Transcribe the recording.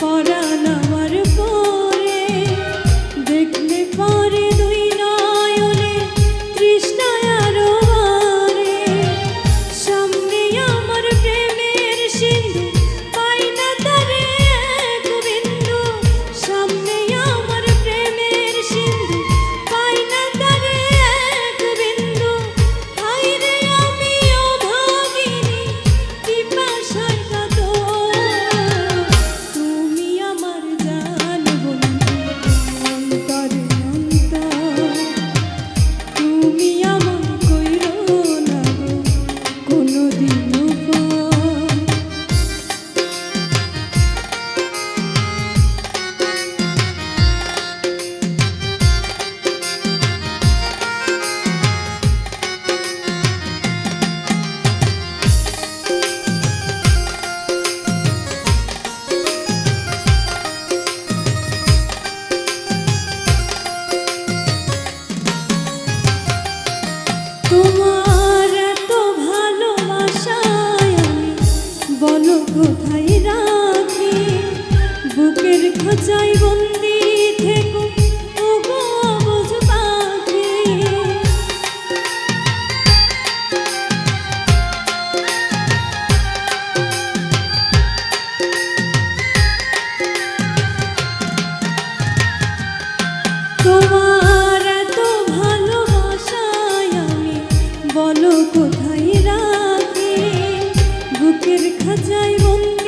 পরানা যদি নৌকা চাই বন্দি থেকো, ওগো বুঝ পাখি। তোমার এত ভালোবাসায় আমি বলো কোথায় রাখি? বুকের খাঁচায় বন্দি